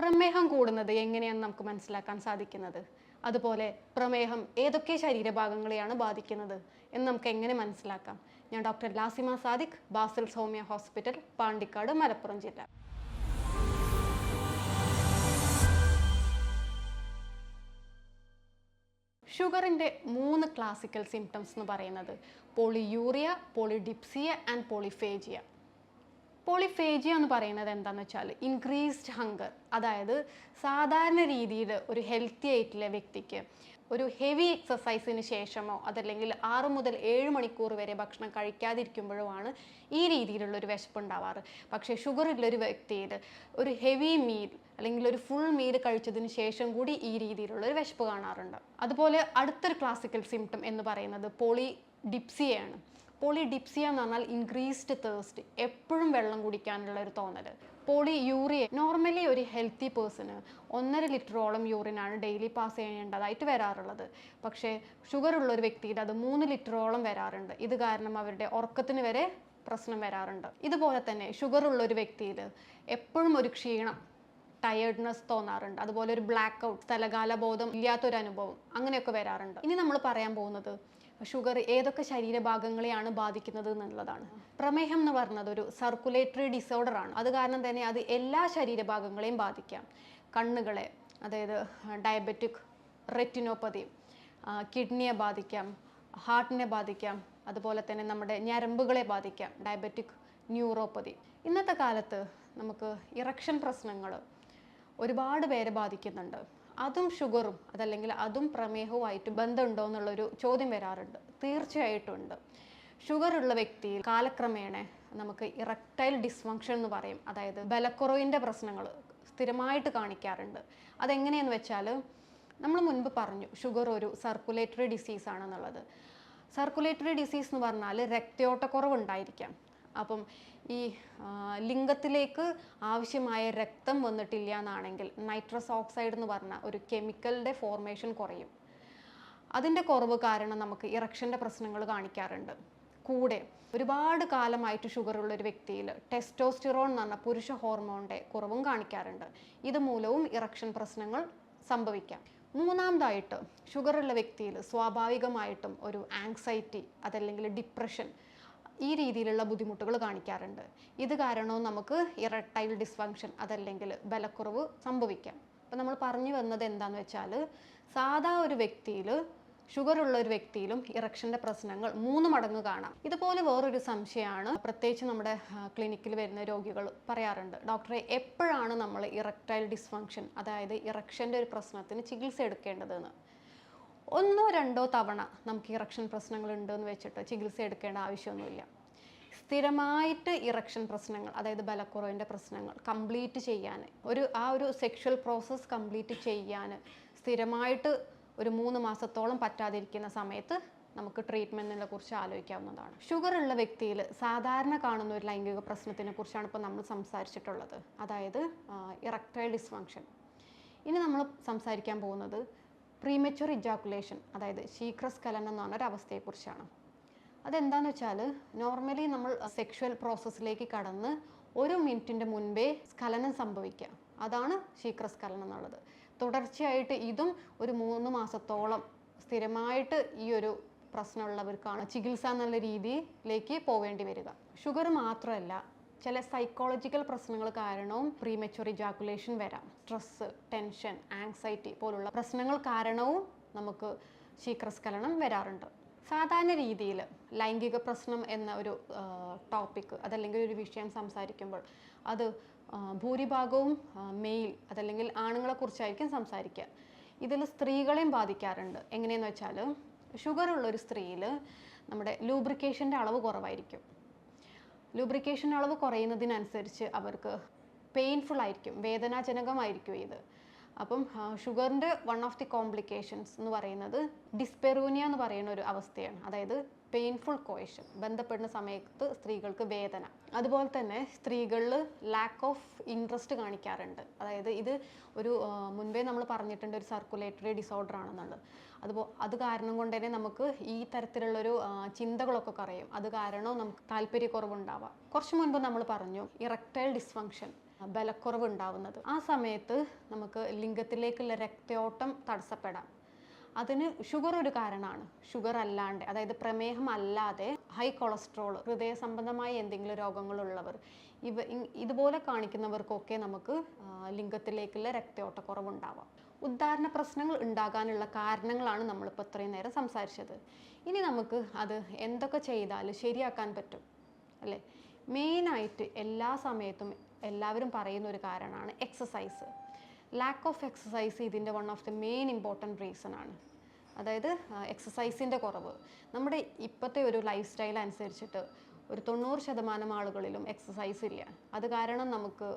പ്രമേഹം കൂടുന്നത് എങ്ങനെയാണ് നമുക്ക് മനസ്സിലാക്കാൻ സാധിക്കുന്നത്? അതുപോലെ പ്രമേഹം ഏതൊക്കെ ശരീരഭാഗങ്ങളെയാണ് ബാധിക്കുന്നത് എന്ന് നമുക്ക് എങ്ങനെ മനസ്സിലാക്കാം? ഞാൻ ഡോക്ടർ ലാസിമ സാദിഖ് ബാസിൽ സൗമ്യ ഹോസ്പിറ്റൽ പാണ്ടിക്കാട് മലപ്പുറം ജില്ല. ഷുഗറിന്റെ മൂന്ന് ക്ലാസിക്കൽ സിംറ്റംസ് എന്ന് പറയുന്നത് polyuria polydipsia and polyphagia. Polyphagia എന്ന് പറയുന്നത് എന്താണെന്ന് വെച്ചാൽ ഇൻക്രീസ്ഡ് ഹങ്കർ അതായത് സാധാരണ രീതിയിൽ ഒരു ഹെൽത്തി ആയിട്ടുള്ള വ്യക്തിക്ക് ഒരു ഹെവി എക്സസൈസിന് ശേഷമോ അതല്ലെങ്കിൽ ആറ് മുതൽ ഏഴ് മണിക്കൂർ വരെ ഭക്ഷണം കഴിക്കാതിരിക്കുമ്പോഴോ ആണ് ഈ രീതിയിലുള്ള ഒരു വിശപ്പ് ഉണ്ടാവാറ്. പക്ഷേ ഷുഗർ ഉള്ളൊരു വ്യക്തിയിൽ ഒരു ഹെവി മീൽ അല്ലെങ്കിൽ ഒരു ഫുൾ മീൽ കഴിച്ചതിന് ശേഷം കൂടി ഈ രീതിയിലുള്ള ഒരു വിശപ്പ് കാണാറുണ്ട്. അതുപോലെ അടുത്തൊരു ക്ലാസിക്കൽ സിംറ്റം എന്ന് പറയുന്നത് പോളി ഡിപ്സിയാണ് പോളി ഡിപ്സിയ എന്ന് പറഞ്ഞാൽ ഇൻക്രീസ്ഡ് തേഴ്സ്റ്റ് എപ്പോഴും വെള്ളം കുടിക്കാനുള്ള ഒരു തോന്നൽ പോളി യൂറിയ നോർമലി ഒരു ഹെൽത്തി പേഴ്സണ് ഒന്നര ലിറ്ററോളം യൂറിനാണ് ഡെയിലി പാസ് ചെയ്യേണ്ടതായിട്ട് വരാറുള്ളത്. പക്ഷേ ഷുഗർ ഉള്ള ഒരു വ്യക്തിയിൽ അത് മൂന്ന് ലിറ്ററോളം വരാറുണ്ട്. ഇത് കാരണം അവരുടെ ഉറക്കത്തിന് വരെ പ്രശ്നം വരാറുണ്ട്. ഇതുപോലെ തന്നെ ഷുഗർ ഉള്ള ഒരു വ്യക്തിയിൽ എപ്പോഴും ഒരു ക്ഷീണം ടയേർഡ്നെസ് തോന്നാറുണ്ട്. അതുപോലെ ഒരു ബ്ലാക്ക് ഔട്ട് സ്ഥലകാല ബോധം ഇല്ലാത്തൊരു അനുഭവം അങ്ങനെയൊക്കെ വരാറുണ്ട്. ഇനി നമ്മൾ പറയാൻ പോകുന്നത് ഷുഗർ ഏതൊക്കെ ശരീരഭാഗങ്ങളെയാണ് ബാധിക്കുന്നത് എന്നുള്ളതാണ്. പ്രമേഹം എന്ന് പറയുന്നത് ഒരു സർക്കുലേറ്ററി ഡിസോർഡർ ആണ്. അത് കാരണം തന്നെ അത് എല്ലാ ശരീരഭാഗങ്ങളെയും ബാധിക്കാം. കണ്ണുകളെ അതായത് ഡയബറ്റിക് റെറ്റിനോപ്പതി കിഡ്നിയെ ബാധിക്കാം ഹാർട്ടിനെ ബാധിക്കാം അതുപോലെ തന്നെ നമ്മുടെ ഞരമ്പുകളെ ബാധിക്കാം ഡയബറ്റിക് ന്യൂറോപ്പതി ഇന്നത്തെ കാലത്ത് നമുക്ക് ഇറക്ഷൻ പ്രശ്നങ്ങൾ ഒരുപാട് പേരെ ബാധിക്കുന്നുണ്ട്. അതും ഷുഗറും അതല്ലെങ്കിൽ അതും പ്രമേഹവുമായിട്ട് ബന്ധമുണ്ടോ എന്നുള്ളൊരു ചോദ്യം വരാറുണ്ട്. തീർച്ചയായിട്ടും ഉണ്ട് ഷുഗർ ഉള്ള വ്യക്തിയിൽ കാലക്രമേണ നമുക്ക് ഇറക്ടൈൽ ഡിസ്ഫങ്ഷൻ എന്ന് പറയും. അതായത് ബലക്കുറവിന്റെ പ്രശ്നങ്ങൾ സ്ഥിരമായിട്ട് കാണിക്കാറുണ്ട്. അതെങ്ങനെയെന്ന് വെച്ചാൽ നമ്മൾ മുൻപ് പറഞ്ഞു ഷുഗർ ഒരു സർക്കുലേറ്ററി ഡിസീസ് ആണെന്നുള്ളത് സർക്കുലേറ്ററി ഡിസീസ് എന്ന് പറഞ്ഞാൽ രക്തയോട്ടക്കുറവ് ഉണ്ടായിരിക്കാം അപ്പം ഈ ലിംഗത്തിലേക്ക് ആവശ്യമായ രക്തം വന്നിട്ടില്ല എന്നാണെങ്കിൽ നൈട്രസ് ഓക്സൈഡ് എന്ന് പറഞ്ഞ ഒരു കെമിക്കലിന്റെ ഫോർമേഷൻ കുറയും. അതിന്റെ കുറവ് കാരണം നമുക്ക് ഇറക്ഷന്റെ പ്രശ്നങ്ങൾ കാണിക്കാറുണ്ട്. കൂടെ ഒരുപാട് കാലമായിട്ട് ഷുഗർ ഉള്ള ഒരു വ്യക്തിയിൽ ടെസ്റ്റോസ്റ്റിറോൺ എന്ന് പറഞ്ഞ പുരുഷ ഹോർമോണിന്റെ കുറവും കാണിക്കാറുണ്ട്. ഇത് മൂലവും ഇറക്ഷൻ പ്രശ്നങ്ങൾ സംഭവിക്കാം. മൂന്നാമതായിട്ട് ഷുഗർ ഉള്ള വ്യക്തിയിൽ സ്വാഭാവികമായിട്ടും ഒരു ആങ്സൈറ്റി അതല്ലെങ്കിൽ ഡിപ്രഷൻ ഈ രീതിയിലുള്ള ബുദ്ധിമുട്ടുകൾ കാണിക്കാറുണ്ട്. ഇത് കാരണവും നമുക്ക് ഇറട്ടൈൽ ഡിസ്ഫങ്ഷൻ അതല്ലെങ്കിൽ ബലക്കുറവ് സംഭവിക്കാം. അപ്പം നമ്മൾ പറഞ്ഞു വന്നത് എന്താണെന്ന് വെച്ചാൽ സാധാ ഒരു വ്യക്തിയിൽ ഷുഗർ ഉള്ള ഒരു വ്യക്തിയിലും ഇറക്ഷന്റെ പ്രശ്നങ്ങൾ മൂന്ന് മടങ്ങ് കാണാം. ഇതുപോലെ വേറൊരു സംശയമാണ് പ്രത്യേകിച്ച് നമ്മുടെ ക്ലിനിക്കിൽ വരുന്ന രോഗികൾ പറയാറുണ്ട്. ഡോക്ടറെ എപ്പോഴാണ് നമ്മൾ ഇറക്ടൈൽ ഡിസ്ഫങ്ഷൻ അതായത് ഇറക്ഷന്റെ ഒരു പ്രശ്നത്തിന് ചികിത്സ എടുക്കേണ്ടതെന്ന്? ഒന്നോ രണ്ടോ തവണ നമുക്ക് ഇറക്ഷൻ പ്രശ്നങ്ങൾ ഉണ്ടെന്ന് വെച്ചിട്ട് ചികിത്സ എടുക്കേണ്ട ആവശ്യമൊന്നുമില്ല. സ്ഥിരമായിട്ട് ഇറക്ഷൻ പ്രശ്നങ്ങൾ അതായത് ബലക്കുറവിന്റെ പ്രശ്നങ്ങൾ കംപ്ലീറ്റ് ചെയ്യാൻ ഒരു ആ ഒരു സെക്ഷൽ പ്രോസസ്സ് കംപ്ലീറ്റ് ചെയ്യാൻ സ്ഥിരമായിട്ട് ഒരു മൂന്ന് മാസത്തോളം പറ്റാതിരിക്കുന്ന സമയത്ത് നമുക്ക് ട്രീറ്റ്മെന്റിനെ കുറിച്ച് ആലോചിക്കാവുന്നതാണ്. ഷുഗർ ഉള്ള വ്യക്തിയിൽ സാധാരണ കാണുന്ന ഒരു ലൈംഗിക പ്രശ്നത്തിനെ കുറിച്ചാണ് ഇപ്പോൾ നമ്മൾ സംസാരിച്ചിട്ടുള്ളത്. അതായത് ഇറക്ടൈൽ ഡിസ്ഫങ്ഷൻ. ഇനി നമ്മൾ സംസാരിക്കാൻ പോകുന്നത് പ്രീമെച്വർ ഇജാക്കുലേഷൻ അതായത് ശീഘ്രസ്ഖലനം എന്ന് പറഞ്ഞൊരവസ്ഥയെക്കുറിച്ചാണ് അതെന്താന്ന് വെച്ചാൽ നോർമലി നമ്മൾ സെക്ഷുവൽ പ്രോസസ്സിലേക്ക് കടന്ന് ഒരു മിനിറ്റിന്റെ മുൻപേ സ്ഖലനം സംഭവിക്കുക. അതാണ് ശീഘ്രസ്ഖലനം എന്നുള്ളത്. തുടർച്ചയായിട്ട് ഇതും ഒരു മൂന്ന് മാസത്തോളം സ്ഥിരമായിട്ട് ഈ ഒരു പ്രശ്നമുള്ളവർക്കാണ് ചികിത്സ എന്നുള്ള രീതിയിലേക്ക് പോവേണ്ടി വരിക. ഷുഗർ മാത്രമല്ല ചില സൈക്കോളജിക്കൽ പ്രശ്നങ്ങൾ കാരണവും പ്രീമെച്വർ ഇജാക്കുലേഷൻ വരാം. സ്ട്രെസ്സ് ടെൻഷൻ ആങ്സൈറ്റി പോലുള്ള പ്രശ്നങ്ങൾ കാരണവും നമുക്ക് ശീക്രസ്ഖലനം വരാറുണ്ട്. സാധാരണ രീതിയിൽ ലൈംഗിക പ്രശ്നം എന്ന ഒരു ടോപ്പിക്ക് അതല്ലെങ്കിൽ ഒരു വിഷയം സംസാരിക്കുമ്പോൾ അത് ഭൂരിഭാഗവും മെയിൽ അതല്ലെങ്കിൽ ആണുങ്ങളെക്കുറിച്ചായിരിക്കും സംസാരിക്കുക. ഇതിൽ സ്ത്രീകളെയും ബാധിക്കാറുണ്ട്. എങ്ങനെയെന്ന് വെച്ചാൽ ഷുഗർ ഉള്ള ഒരു സ്ത്രീയിൽ നമ്മുടെ ലൂബ്രിക്കേഷന്റെ അളവ് കുറവായിരിക്കും. ലൂബ്രിക്കേഷൻ അളവ് കുറയുന്നതിനനുസരിച്ച് അവർക്ക് പെയിൻഫുൾ ആയിരിക്കും വേദനാജനകമായിരിക്കും ഇത്. അപ്പം ഷുഗറിന്റെ വൺ ഓഫ് ദി കോംപ്ലിക്കേഷൻസ് എന്ന് പറയുന്നത് ഡിസ്പെറൂനിയ എന്ന് പറയുന്ന ഒരു അവസ്ഥയാണ്. അതായത് പെയിൻഫുൾ കോയഷൻ ബന്ധപ്പെടുന്ന സമയത്ത് സ്ത്രീകൾക്ക് വേദന. അതുപോലെ തന്നെ സ്ത്രീകളിൽ ലാക്ക് ഓഫ് ഇൻട്രസ്റ്റ് കാണിക്കാറുണ്ട്. അതായത് ഇത് ഒരു മുൻപേ നമ്മൾ പറഞ്ഞിട്ടുണ്ട് ഒരു സർക്കുലേറ്ററി ഡിസോർഡർ ആണെന്നുള്ളത്. അതുപോ അത് കാരണം കൊണ്ട് തന്നെ നമുക്ക് ഈ തരത്തിലുള്ളൊരു ചിന്തകളൊക്കെ കുറയും. അത് കാരണം നമുക്ക് താല്പര്യക്കുറവുണ്ടാവാം. കുറച്ച് മുൻപ് നമ്മൾ പറഞ്ഞു ഇറക്ടൈൽ ഡിസ്ഫങ്ഷൻ ബലക്കുറവ് ഉണ്ടാവുന്നത് ആ സമയത്ത് നമുക്ക് ലിംഗത്തിലേക്കുള്ള രക്തയോട്ടം തടസ്സപ്പെടാം. അതിന് ഷുഗർ ഒരു കാരണമാണ്. ഷുഗർ അല്ലാണ്ട് അതായത് പ്രമേഹം അല്ലാതെ ഹൈ കൊളസ്ട്രോൾ ഹൃദയ സംബന്ധമായ എന്തെങ്കിലും രോഗങ്ങളുള്ളവർ ഇവ ഇതുപോലെ കാണിക്കുന്നവർക്കൊക്കെ നമുക്ക് ലിംഗത്തിലേക്കുള്ള രക്തയോട്ടക്കുറവുണ്ടാവാം. ഉദ്ധാരണ പ്രശ്നങ്ങൾ ഉണ്ടാകാനുള്ള കാരണങ്ങളാണ് നമ്മളിപ്പോൾ ഇത്രയും നേരം സംസാരിച്ചത്. ഇനി നമുക്ക് അത് എന്തൊക്കെ ചെയ്താൽ ശരിയാക്കാൻ പറ്റും. അല്ലേ? മെയിനായിട്ട് എല്ലാ സമയത്തും എല്ലാവരും പറയുന്ന ഒരു കാരണമാണ് എക്സസൈസ് ലാക്ക് ഓഫ് എക്സസൈസ് ഇതിന്റെ one of the main important reason ആണ്. അതായത് എക്സസൈസിന്റെ കുറവ്. നമ്മുടെ ഇപ്പോഴത്തെ ഒരു ലൈഫ് സ്റ്റൈൽ അനുസരിച്ചിട്ട് ഒരു തൊണ്ണൂറ് ശതമാനം ആളുകളിലും എക്സസൈസ് ഇല്ല. അത് കാരണം നമുക്ക്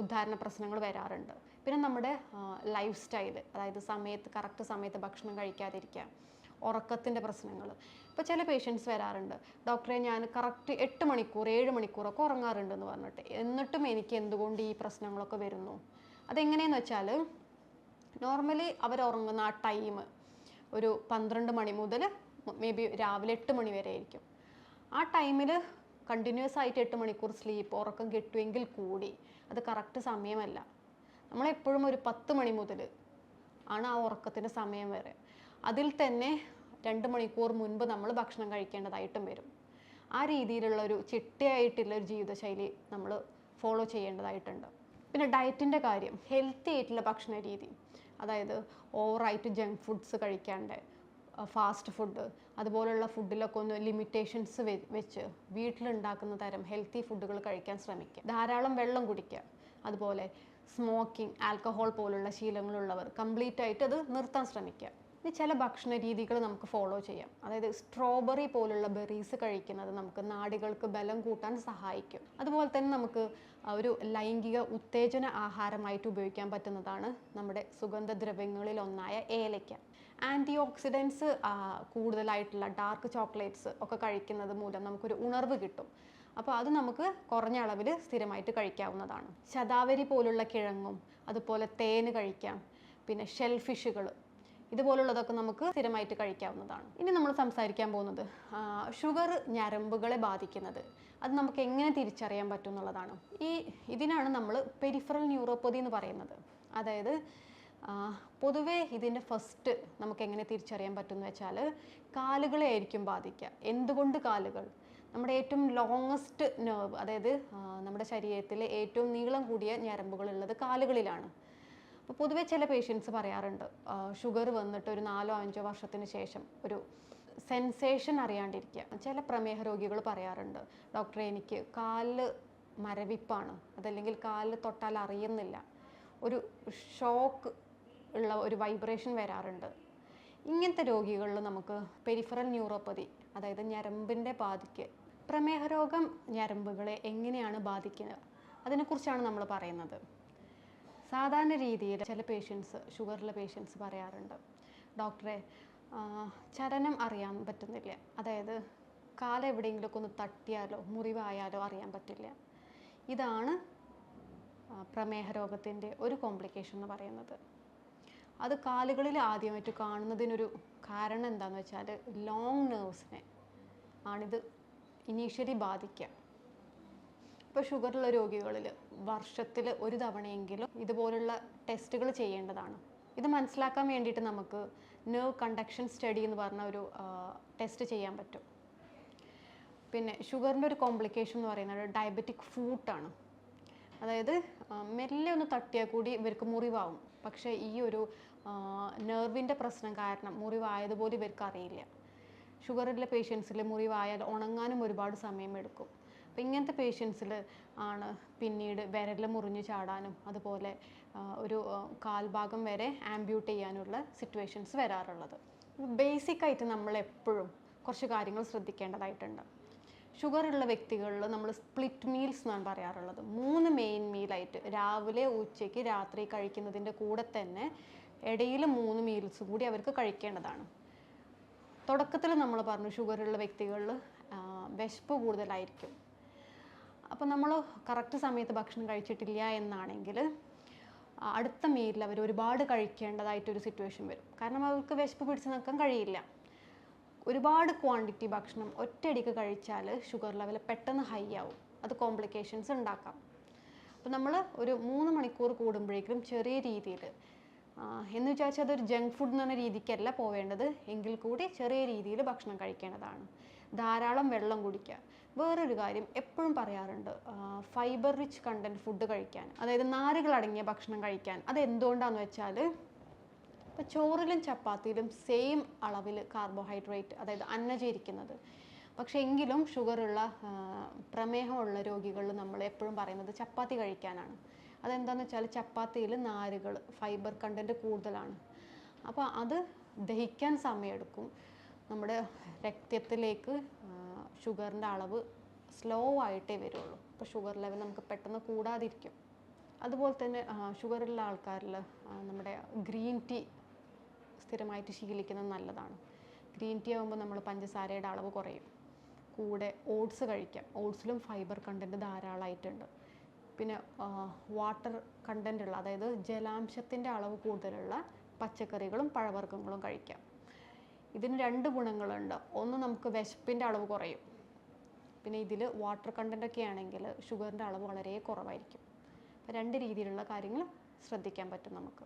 ഉദ്ധാരണ പ്രശ്നങ്ങൾ വരാറുണ്ട്. പിന്നെ നമ്മുടെ ലൈഫ് സ്റ്റൈൽ അതായത് സമയത്ത് കറക്റ്റ് സമയത്ത് ഭക്ഷണം കഴിക്കാതിരിക്കുക. ഉറക്കത്തിന്റെ പ്രശ്നങ്ങൾ. ഇപ്പോൾ ചില പേഷ്യൻസ് വരാറുണ്ട്. ഡോക്ടറെ ഞാൻ കറക്റ്റ് എട്ട് മണിക്കൂർ ഏഴ് മണിക്കൂറൊക്കെ ഉറങ്ങാറുണ്ടെന്ന് പറഞ്ഞിട്ട്. എന്നിട്ടും എനിക്ക് എന്തുകൊണ്ട് ഈ പ്രശ്നങ്ങളൊക്കെ വരുന്നു? അതെങ്ങനെയെന്ന് വെച്ചാൽ നോർമലി അവർ ഉറങ്ങുന്ന ആ ടൈം ഒരു പന്ത്രണ്ട് മണി മുതൽ മേ ബി രാവിലെ എട്ട് മണി വരെ ആയിരിക്കും. ആ ടൈമിൽ കണ്ടിന്യൂസ് ആയിട്ട് എട്ട് മണിക്കൂർ സ്ലീപ്പ് ഉറക്കം കിട്ടുമെങ്കിൽ കൂടി അത് കറക്റ്റ് സമയമല്ല. നമ്മളെപ്പോഴും ഒരു പത്ത് മണി മുതൽ ആണ് ആ ഉറക്കത്തിന്റെ സമയം വരെ. അതിൽ തന്നെ രണ്ട് മണിക്കൂർ മുൻപ് നമ്മൾ ഭക്ഷണം കഴിക്കേണ്ടതായിട്ടും വരും. ആ രീതിയിലുള്ള ഒരു ചിട്ടയായിട്ടുള്ള ഒരു ജീവിതശൈലി നമ്മൾ ഫോളോ ചെയ്യേണ്ടതായിട്ടുണ്ട്. പിന്നെ ഡയറ്റിന്റെ കാര്യം ഹെൽത്തി ആയിട്ടുള്ള ഭക്ഷണ രീതി. അതായത് ഓവറായിട്ട് ജങ്ക് ഫുഡ്സ് കഴിക്കാണ്ട് ഫാസ്റ്റ് ഫുഡ് അതുപോലുള്ള ഫുഡിലൊക്കെ ഒന്ന് ലിമിറ്റേഷൻസ് വെച്ച് വീട്ടിലുണ്ടാക്കുന്ന തരം ഹെൽത്തി ഫുഡുകൾ കഴിക്കാൻ ശ്രമിക്കുക. ധാരാളം വെള്ളം കുടിക്കുക. അതുപോലെ സ്മോക്കിംഗ് ആൽക്കഹോൾ പോലുള്ള ശീലങ്ങളുള്ളവർ കംപ്ലീറ്റ് ആയിട്ട് അത് നിർത്താൻ ശ്രമിക്കുക. ഇനി ചില ഭക്ഷണ രീതികൾ നമുക്ക് ഫോളോ ചെയ്യാം. അതായത് സ്ട്രോബെറി പോലുള്ള ബെറീസ് കഴിക്കുന്നത് നമുക്ക് നാടികൾക്ക് ബലം കൂട്ടാൻ സഹായിക്കും. അതുപോലെ തന്നെ നമുക്ക് ഒരു ലൈംഗിക ഉത്തേജന ആഹാരമായിട്ട് ഉപയോഗിക്കാൻ പറ്റുന്നതാണ് നമ്മുടെ സുഗന്ധദ്രവ്യങ്ങളിൽ ഒന്നായ ഏലയ്ക്ക. ആന്റി ഓക്സിഡൻസ് കൂടുതലായിട്ടുള്ള ഡാർക്ക് ചോക്ലേറ്റ്സ് ഒക്കെ കഴിക്കുന്നത് മൂലം നമുക്കൊരു ഉണർവ് കിട്ടും. അപ്പോൾ അത് നമുക്ക് കുറഞ്ഞ അളവിൽ സ്ഥിരമായിട്ട് കഴിക്കാവുന്നതാണ്. ശതാവരി പോലുള്ള കിഴങ്ങും അതുപോലെ തേന് കഴിക്കാം. പിന്നെ ഷെൽ ഫിഷുകൾ ഇതുപോലുള്ളതൊക്കെ നമുക്ക് സ്ഥിരമായിട്ട് കഴിക്കാവുന്നതാണ്. ഇനി നമ്മൾ സംസാരിക്കാൻ പോകുന്നത് ഷുഗർ ഞരമ്പുകളെ ബാധിക്കുന്നത്. അത് നമുക്ക് എങ്ങനെ തിരിച്ചറിയാൻ പറ്റും എന്നുള്ളതാണ്. ഈ ഇതിനാണ് നമ്മൾ പെരിഫറൽ ന്യൂറോപ്പതി എന്ന് പറയുന്നത്. അതായത് പൊതുവേ ഇതിന്റെ ഫസ്റ്റ് നമുക്ക് എങ്ങനെ തിരിച്ചറിയാൻ പറ്റും എന്ന് വെച്ചാൽ കാലുകളെ ആയിരിക്കും ബാധിക്കുക. എന്തുകൊണ്ട് കാലുകൾ? നമ്മുടെ ഏറ്റവും ലോങ്ങസ്റ്റ് നെർവ് അതായത് നമ്മുടെ ശരീരത്തിലെ ഏറ്റവും നീളം കൂടിയ ഞരമ്പുകളുള്ളത് കാലുകളിലാണ്. അപ്പോൾ പൊതുവെ ചില പേഷ്യൻസ് പറയാറുണ്ട് ഷുഗർ വന്നിട്ട് ഒരു നാലോ അഞ്ചോ വർഷത്തിന് ശേഷം ഒരു സെൻസേഷൻ അറിയാണ്ടിരിക്കുക. ചില പ്രമേഹ രോഗികൾ പറയാറുണ്ട് ഡോക്ടറെ എനിക്ക് കാലിൽ മരവിപ്പാണ് അതല്ലെങ്കിൽ കാലിൽ തൊട്ടാൽ അറിയുന്നില്ല. ഒരു ഷോക്ക് ഉള്ള ഒരു വൈബ്രേഷൻ വരാറുണ്ട്. ഇങ്ങനത്തെ രോഗികളിൽ നമുക്ക് പെരിഫറൽ ന്യൂറോപ്പതി അതായത് ഞരമ്പിന്റെ ബാധിക്ക് പ്രമേഹ രോഗം ഞരമ്പുകളെ എങ്ങനെയാണ് ബാധിക്കുന്നത് അതിനെക്കുറിച്ചാണ് നമ്മൾ പറയുന്നത്. സാധാരണ രീതിയിൽ ചില പേഷ്യൻസ് ഷുഗറുള്ള പേഷ്യൻസ് പറയാറുണ്ട്. ഡോക്ടറെ ചലനം അറിയാൻ പറ്റുന്നില്ല. അതായത് കാലം എവിടെയെങ്കിലുമൊക്കെ ഒന്ന് തട്ടിയാലോ മുറിവായാലോ അറിയാൻ പറ്റില്ല. ഇതാണ് പ്രമേഹ രോഗത്തിന്റെ ഒരു കോംപ്ലിക്കേഷൻ എന്ന് പറയുന്നത്. അത് കാലുകളിൽ ആദ്യമായിട്ട് കാണുന്നതിനൊരു കാരണം എന്താണെന്ന് വെച്ചാൽ ലോങ് നെർവ്സിനെ ആണിത് ഇനീഷ്യലി ബാധിക്കുക ഇപ്പോൾ ഷുഗറുള്ള രോഗികളിൽ വർഷത്തിൽ ഒരു തവണയെങ്കിലും ഇതുപോലുള്ള ടെസ്റ്റുകൾ ചെയ്യേണ്ടതാണ്. ഇത് മനസ്സിലാക്കാൻ വേണ്ടിയിട്ട് നമുക്ക് നെർവ് കണ്ടക്ഷൻ സ്റ്റഡി എന്ന് പറഞ്ഞ ഒരു ടെസ്റ്റ് ചെയ്യാൻ പറ്റും. പിന്നെ ഷുഗറിന്റെ ഒരു കോംപ്ലിക്കേഷൻ എന്ന് പറയുന്നത് ഡയബറ്റിക് ഫൂട്ടാണ് അതായത് മെല്ലെ ഒന്ന് തട്ടിയാൽ കൂടി ഇവർക്ക് മുറിവാകും പക്ഷേ ഈ ഒരു നെർവിന്റെ പ്രശ്നം കാരണം മുറിവായതുപോലെ ഇവർക്ക് അറിയില്ല. ഷുഗറിലെ പേഷ്യൻസിൽ മുറിവായാൽ ഉണങ്ങാനും ഒരുപാട് സമയമെടുക്കും. അപ്പം ഇങ്ങനത്തെ പേഷ്യൻസിൽ ആണ് പിന്നീട് വിരൽ മുറിഞ്ഞു ചാടാനും അതുപോലെ ഒരു കാൽഭാഗം വരെ ആംബ്യൂട്ട് ചെയ്യാനുള്ള സിറ്റുവേഷൻസ് വരാറുള്ളത്. ബേസിക്കായിട്ട് നമ്മൾ എപ്പോഴും കുറച്ച് കാര്യങ്ങൾ ശ്രദ്ധിക്കേണ്ടതായിട്ടുണ്ട്. ഷുഗർ ഉള്ള വ്യക്തികളിൽ നമ്മൾ സ്പ്ലിറ്റ് മീൽസ് എന്നാണ് പറയാറുള്ളത്. മൂന്ന് മെയിൻ മീലായിട്ട് രാവിലെ ഉച്ചയ്ക്ക് രാത്രി കഴിക്കുന്നതിന്റെ കൂടെ തന്നെ ഇടയിൽ മൂന്ന് മീൽസ് കൂടി അവർക്ക് കഴിക്കേണ്ടതാണ്. തുടക്കത്തിൽ നമ്മൾ പറഞ്ഞു ഷുഗറുള്ള വ്യക്തികളിൽ വിശപ്പ് കൂടുതലായിരിക്കും. അപ്പോൾ നമ്മൾ കറക്റ്റ് സമയത്ത് ഭക്ഷണം കഴിച്ചിട്ടില്ല എന്നാണെങ്കിൽ അടുത്ത മീലിൽ അവർ ഒരുപാട് കഴിക്കേണ്ടതായിട്ടൊരു സിറ്റുവേഷൻ വരും. കാരണം അവർക്ക് വിശപ്പ് പിടിച്ച് നിൽക്കാൻ കഴിയില്ല. ഒരുപാട് ക്വാണ്ടിറ്റി ഭക്ഷണം ഒറ്റയടിക്ക് കഴിച്ചാൽ ഷുഗർ ലെവൽ പെട്ടെന്ന് ഹൈ ആവും. അത് കോംപ്ലിക്കേഷൻസ് ഉണ്ടാക്കാം. അപ്പോൾ നമ്മൾ ഒരു മൂന്ന് മണിക്കൂർ കൂടുമ്പോഴേക്കും ചെറിയ രീതിയിൽ എന്ന് വിചാരിച്ചാൽ അതൊരു ജങ്ക് ഫുഡ് എന്ന് പറഞ്ഞ രീതിക്കല്ല പോവേണ്ടത്. എങ്കിൽ കൂടി ചെറിയ രീതിയിൽ ഭക്ഷണം കഴിക്കേണ്ടതാണ്. ധാരാളം വെള്ളം കുടിക്കുക. വേറൊരു കാര്യം എപ്പോഴും പറയാറുണ്ട് ഫൈബർ റിച്ച് കണ്ടന്റ് ഫുഡ് കഴിക്കാൻ അതായത് നാരുകൾ അടങ്ങിയ ഭക്ഷണം കഴിക്കാൻ. അത് എന്തുകൊണ്ടാന്ന് വെച്ചാൽ ഇപ്പോൾ ചോറിലും ചപ്പാത്തിയിലും സെയിം അളവിൽ കാർബോഹൈഡ്രേറ്റ് അതായത് അന്നജീരിക്കുന്നത് പക്ഷേ എങ്കിലും ഷുഗറുള്ള പ്രമേഹമുള്ള രോഗികളിൽ നമ്മൾ എപ്പോഴും പറയുന്നത് ചപ്പാത്തി കഴിക്കാനാണ്. അതെന്താണെന്ന് വെച്ചാൽ ചപ്പാത്തിയിൽ നാരുകൾ ഫൈബർ കണ്ടന്റ് കൂടുതലാണ്. അപ്പോൾ അത് ദഹിക്കാൻ സമയമെടുക്കും. നമ്മുടെ രക്തത്തിലേക്ക് ഷുഗറിന്റെ അളവ് സ്ലോ ആയിട്ടേ വരുള്ളൂ. അപ്പോൾ ഷുഗർ ലെവൽ നമുക്ക് പെട്ടെന്ന് കൂടാതിരിക്കും. അതുപോലെ തന്നെ ഷുഗറുള്ള ആൾക്കാരിൽ നമ്മുടെ ഗ്രീൻ ടീ സ്ഥിരമായിട്ട് ശീലിക്കുന്നത് നല്ലതാണ്. ഗ്രീൻ ടീ ആകുമ്പോൾ നമ്മൾ പഞ്ചസാരയുടെ അളവ് കുറയും. കൂടെ ഓട്സ് കഴിക്കാം. ഓട്സിലും ഫൈബർ കണ്ടന്റ് ധാരാളമായിട്ടുണ്ട് പിന്നെ വാട്ടർ കണ്ടന്റുള്ള അതായത് ജലാംശത്തിന്റെ അളവ് കൂടുതലുള്ള പച്ചക്കറികളും പഴവർഗങ്ങളും കഴിക്കാം. ഇതിന് രണ്ട് ഗുണങ്ങളുണ്ട്. ഒന്ന് നമുക്ക് വിശപ്പിന്റെ അളവ് കുറയും. പിന്നെ ഇതിൽ വാട്ടർ കണ്ടന്റ് ഒക്കെ ആണെങ്കിൽ ഷുഗറിന്റെ അളവ് വളരെ കുറവായിരിക്കും. രണ്ട് രീതിയിലുള്ള കാര്യങ്ങൾ ശ്രദ്ധിക്കാൻ പറ്റും നമുക്ക്.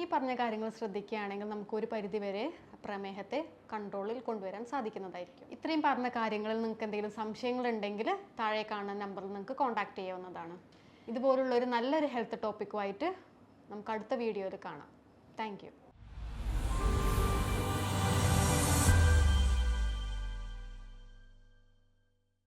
ഈ പറഞ്ഞ കാര്യങ്ങൾ ശ്രദ്ധിക്കുകയാണെങ്കിൽ നമുക്ക് ഒരു പരിധിവരെ പ്രമേഹത്തെ കൺട്രോളിൽ കൊണ്ടുവരാൻ സാധിക്കുന്നതായിരിക്കും. ഇത്രയും പറഞ്ഞ കാര്യങ്ങളിൽ നിങ്ങൾക്ക് എന്തെങ്കിലും സംശയങ്ങളുണ്ടെങ്കിൽ താഴെ കാണുന്ന നമ്പറിൽ നിങ്ങൾക്ക് കോൺടാക്ട് ചെയ്യാവുന്നതാണ്. ഇതുപോലുള്ള ഒരു നല്ലൊരു ഹെൽത്ത് ടോപ്പിക്കുമായിട്ട് നമുക്ക് അടുത്ത വീഡിയോയിൽ കാണാം. താങ്ക്